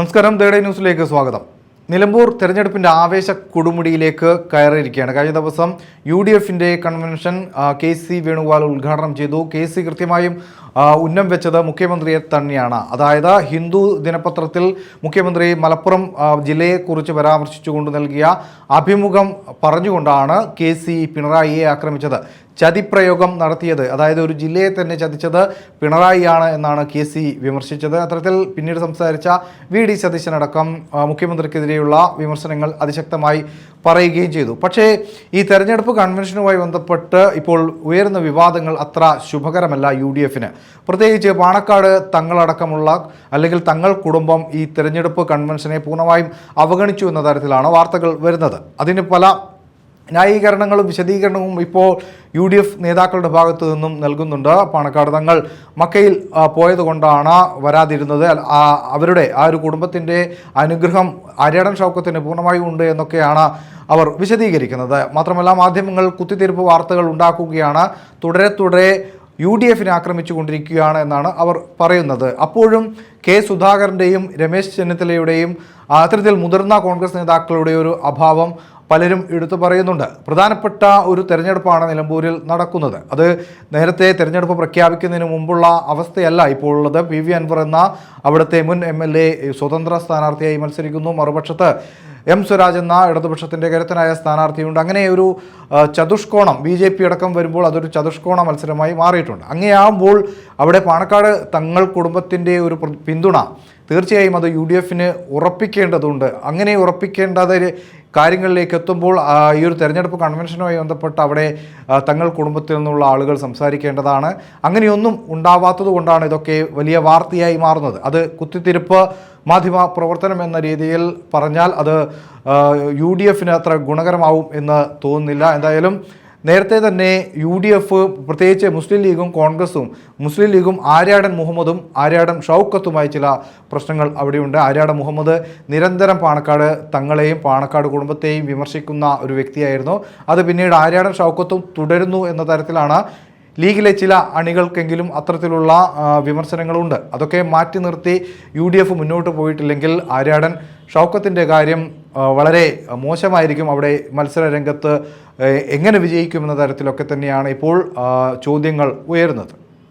നമസ്കാരം. തേർഡേ ന്യൂസിലേക്ക് സ്വാഗതം. നിലമ്പൂർ തെരഞ്ഞെടുപ്പിന്റെ ആവേശ കൊടുമുടിയിലേക്ക് കയറിയിരിക്കുകയാണ്. കഴിഞ്ഞ ദിവസം യു ഡി എഫിന്റെ കൺവെൻഷൻ കെ സി വേണുഗോപാൽ ഉദ്ഘാടനം ചെയ്തു. കെ സി കൃത്യമായും ഉന്നം വെച്ചത് മുഖ്യമന്ത്രിയെ തന്നെയാണ്. അതായത് ഹിന്ദു ദിനപത്രത്തിൽ മുഖ്യമന്ത്രി മലപ്പുറം ജില്ലയെക്കുറിച്ച് പരാമർശിച്ചുകൊണ്ട് നൽകിയ അഭിമുഖം പറഞ്ഞുകൊണ്ടാണ് കെ സി പിണറായിയെ ആക്രമിച്ചത്. ചതിപ്രയോഗം നടത്തിയത്. അതായത് ഒരു ജില്ലയെ തന്നെ ചതിച്ചത് പിണറായിയാണ് എന്നാണ് കെ സി വിമർശിച്ചത്. അത്തരത്തിൽ പിന്നീട് സംസാരിച്ച വി ഡി സതീശനടക്കം മുഖ്യമന്ത്രിക്കെതിരെയുള്ള വിമർശനങ്ങൾ അതിശക്തമായി പറയുകയും ചെയ്തു. പക്ഷേ ഈ തെരഞ്ഞെടുപ്പ് കൺവെൻഷനുമായി ബന്ധപ്പെട്ട് ഇപ്പോൾ ഉയരുന്ന വിവാദങ്ങൾ അത്ര ശുഭകരമല്ല യു ഡി എഫിന്. പ്രത്യേകിച്ച് പാണക്കാട് തങ്ങളടക്കമുള്ള അല്ലെങ്കിൽ തങ്ങൾ കുടുംബം ഈ തെരഞ്ഞെടുപ്പ് കൺവെൻഷനെ പൂർണമായും അവഗണിച്ചു എന്ന തരത്തിലാണ് വാർത്തകൾ വരുന്നത്. അതിന് പല ന്യായീകരണങ്ങളും വിശദീകരണവും ഇപ്പോൾ യു ഡി എഫ് നേതാക്കളുടെ ഭാഗത്തു നിന്നും നൽകുന്നുണ്ട്. പാണക്കാട് തങ്ങൾ മക്കയിൽ പോയതുകൊണ്ടാണ് വരാതിരുന്നത്. അവരുടെ ആ ഒരു കുടുംബത്തിന്റെ അനുഗ്രഹം അരയടൻ ഷൗക്കത്തിന് പൂർണമായും ഉണ്ട് എന്നൊക്കെയാണ് അവർ വിശദീകരിക്കുന്നത്. മാത്രമല്ല മാധ്യമങ്ങൾ കുത്തിത്തിരിപ്പ് വാർത്തകൾ ഉണ്ടാക്കുകയാണ്. തുടരെ തുടരെ യു ഡി എഫിനെ ആക്രമിച്ചു കൊണ്ടിരിക്കുകയാണ് എന്നാണ് അവർ പറയുന്നത്. അപ്പോഴും കെ സുധാകരന്റെയും രമേശ് ചെന്നിത്തലയുടെയും അത്തരത്തിൽ മുതിർന്ന കോൺഗ്രസ് നേതാക്കളുടെ ഒരു അഭാവം പലരും എടുത്തു പറയുന്നുണ്ട്. പ്രധാനപ്പെട്ട ഒരു തെരഞ്ഞെടുപ്പാണ് നിലമ്പൂരിൽ നടക്കുന്നത്. അത് നേരത്തെ തെരഞ്ഞെടുപ്പ് പ്രഖ്യാപിക്കുന്നതിന് മുമ്പുള്ള അവസ്ഥയല്ല ഇപ്പോൾ ഉള്ളത് പി വി അൻവർ എന്ന അവിടുത്തെ മുൻ എം എൽ എ സ്വതന്ത്ര സ്ഥാനാർത്ഥിയായി മത്സരിക്കുന്നു. മറുപക്ഷത്ത് എം സ്വരാജ് എന്ന ഇടതുപക്ഷത്തിന്റെ കരുത്തനായ സ്ഥാനാർത്ഥിയുണ്ട്. അങ്ങനെ ഒരു ചതുഷ്കോണം ബി ജെ പി അടക്കം വരുമ്പോൾ അതൊരു ചതുഷ്കോണ മത്സരമായി മാറിയിട്ടുണ്ട്. അങ്ങനെയാകുമ്പോൾ അവിടെ പാണക്കാട് തങ്ങൾ കുടുംബത്തിന്റെ ഒരു പിന്തുണ തീർച്ചയായും അത് യു ഡി എഫിന് ഉറപ്പിക്കേണ്ടതുണ്ട്. അങ്ങനെ ഉറപ്പിക്കേണ്ടത് കാര്യങ്ങളിലേക്ക് എത്തുമ്പോൾ ഈ ഒരു തെരഞ്ഞെടുപ്പ് കൺവെൻഷനുമായി ബന്ധപ്പെട്ട് അവിടെ തങ്ങൾ കുടുംബത്തിൽ നിന്നുള്ള ആളുകൾ സംസാരിക്കേണ്ടതാണ്. അങ്ങനെയൊന്നും ഉണ്ടാവാത്തത് കൊണ്ടാണ് ഇതൊക്കെ വലിയ വാർത്തയായി മാറുന്നത്. അത് കുത്തിത്തിരിപ്പ് മാധ്യമ പ്രവർത്തനം എന്ന രീതിയിൽ പറഞ്ഞാൽ അത് യു ഡി എഫിന് അത്ര ഗുണകരമാവും എന്ന് തോന്നുന്നില്ല. എന്തായാലും നേരത്തെ തന്നെ യു ഡി എഫ് പ്രത്യേകിച്ച് മുസ്ലിം ലീഗും കോൺഗ്രസും മുസ്ലിം ലീഗും ആര്യാടൻ മുഹമ്മദും ആര്യാടൻ ഷൗക്കത്തുമായി ചില പ്രശ്നങ്ങൾ അവിടെയുണ്ട്. ആര്യാടൻ മുഹമ്മദ് നിരന്തരം പാണക്കാട് തങ്ങളെയും പാണക്കാട് കുടുംബത്തെയും വിമർശിക്കുന്ന ഒരു വ്യക്തിയായിരുന്നു. അത് പിന്നീട് ആര്യാടൻ ഷൗക്കത്തും തുടരുന്നു എന്ന തരത്തിലാണ് ലീഗിലെ ചില അണികൾക്കെങ്കിലും അത്തരത്തിലുള്ള വിമർശനങ്ങളുണ്ട്. അതൊക്കെ മാറ്റി നിർത്തി യു മുന്നോട്ട് പോയിട്ടില്ലെങ്കിൽ ആര്യാടൻ ഷൗക്കത്തിന്റെ കാര്യം വളരെ മോശമായിരിക്കും അവിടെ മത്സര രംഗത്ത് എങ്ങനെ വിജയിക്കുമെന്ന തരത്തിലൊക്കെ തന്നെയാണ് ഇപ്പോൾ ചോദ്യങ്ങൾ ഉയരുന്നത്.